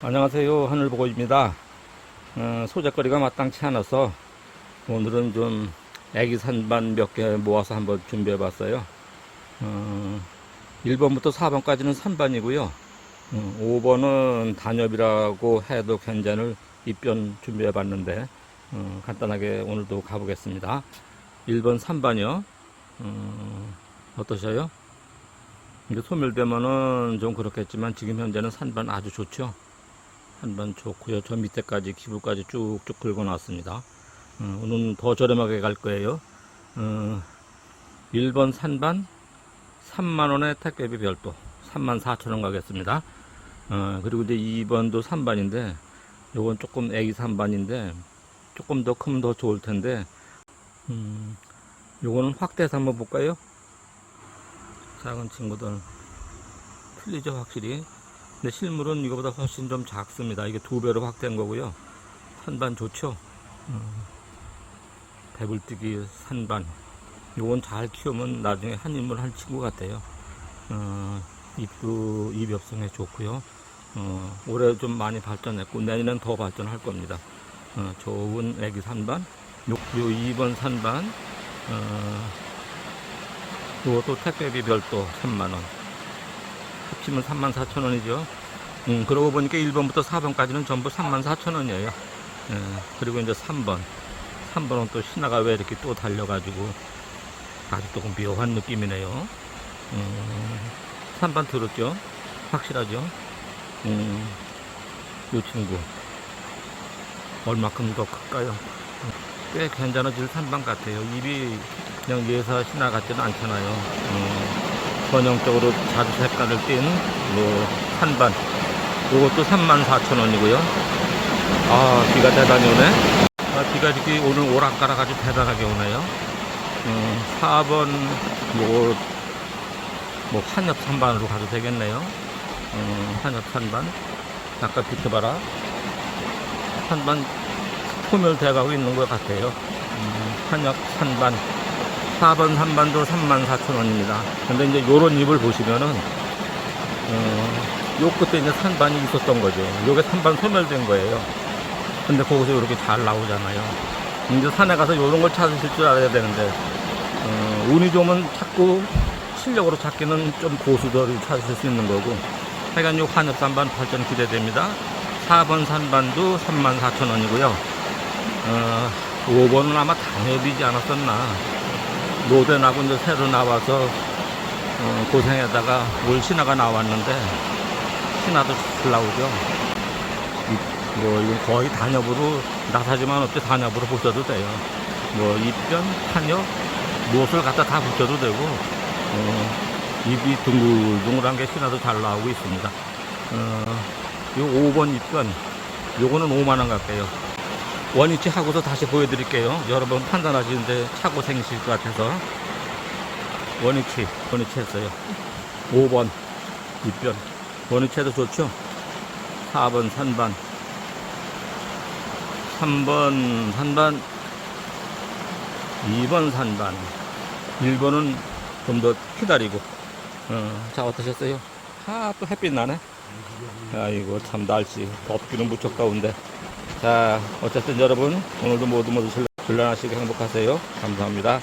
안녕하세요. 하늘보고입니다. 어, 소재거리가 마땅치 않아서 오늘은 좀 애기 산반 몇 개 모아서 한번 준비해 봤어요. 어, 1번부터 4번까지는 산반이고요. 어, 5번은 단엽이라고 해도 괜찮을 입변 준비해 봤는데 어, 간단하게 오늘도 가보겠습니다. 1번 산반이요. 어, 어떠셔요? 소멸되면은 좀 그렇겠지만 지금 현재는 산반 아주 좋죠. 한번 좋고요. 저 밑에까지 기부까지 쭉쭉 긁어 놨습니다. 어, 오늘은 더 저렴하게 갈 거예요. 어, 1번 산반 3만원의 택배비 별도 3만 4천원 가겠습니다. 어, 그리고 이제 2번도 산반인데 요건 조금 애기 산반인데 조금 더 크면 더 좋을 텐데 음, 요거는 확대해서 한번 볼까요? 작은 친구들 틀리죠 확실히 근데 실물은 이거보다 훨씬 좀 작습니다. 이게 두 배로 확대한 거고요. 산반 좋죠? 음, 배불뛰기 산반. 요건 잘 키우면 나중에 한 인물 한 친구 같아요. 어, 입도, 입엽성에 좋고요. 어, 올해 좀 많이 발전했고, 내년엔 더 발전할 겁니다. 어, 좋은 애기 산반. 요, 요 2번 산반. 어, 요것도 택배비 별도 3만원. 합치면 34,000원이죠. 음, 그러고 보니까 1번부터 4번까지는 전부 34,000원이에요. 예, 그리고 이제 3번. 3번은 또 신화가 왜 이렇게 또 달려가지고 아주 조금 묘한 느낌이네요. 음, 3번 들었죠? 확실하죠? 음, 요 친구. 얼마큼 더 클까요? 꽤 괜찮아질 3번 같아요. 입이 그냥 예사 신화 같지는 않잖아요. 음, 전형적으로 자주 색깔을 띤, 뭐, 한반. 요것도 34,000원이고요. 아, 비가 대단히 오네. 아, 비가 이렇게 오늘 오락가락 아주 대단하게 오네요. 음, 4번, 뭐, 뭐, 한엽 산반으로 가도 되겠네요. 음, 한엽 산반. 아까 비트봐라. 산반 소멸돼가고 있는 것 같아요. 음, 한엽 산반. 4번 한반도 34,000원입니다. 근데 이제 요런 잎을 보시면은, 어, 요 끝에 이제 산반이 있었던 거죠. 요게 산반 소멸된 거예요. 근데 거기서 이렇게 잘 나오잖아요. 이제 산에 가서 요런 걸 찾으실 줄 알아야 되는데, 어, 운이 좋으면 찾고, 실력으로 찾기는 좀 고수들을 찾으실 수 있는 거고, 하여간 요 한엽 산반 발전 기대됩니다. 4번 산반도 34,000원이고요. 어, 5번은 아마 단엽이지 않았었나. 노den하고 이제 새로 나와서 어, 고생하다가 올 신화가 나왔는데 신화도 잘 나오죠. 이- 뭐 이건 거의 단엽으로 나사지만 어때 단엽으로 붙여도 돼요. 뭐 입변, 탄엽 무엇을 갖다 다 붙여도 되고 어, 입이 둥글둥글한 게 신화도 잘 나오고 있습니다. 어, 요 5번 입변 요거는 5만원 갈게요. 원위치 하고서 다시 보여드릴게요. 여러분 판단하시는데 차고 생기실 것 같아서. 원위치, 원위치 했어요. 5번 입변. 원위치 해도 좋죠? 4번 산반. 3번 산반. 2번 산반. 1번은 좀 더 기다리고. 어, 자 어떠셨어요? 아 또 햇빛 나네. 아이고 참 날씨. 덥기는 무척 더운데 자 어쨌든 여러분 오늘도 모두 모두 전란하시고 행복하세요. 감사합니다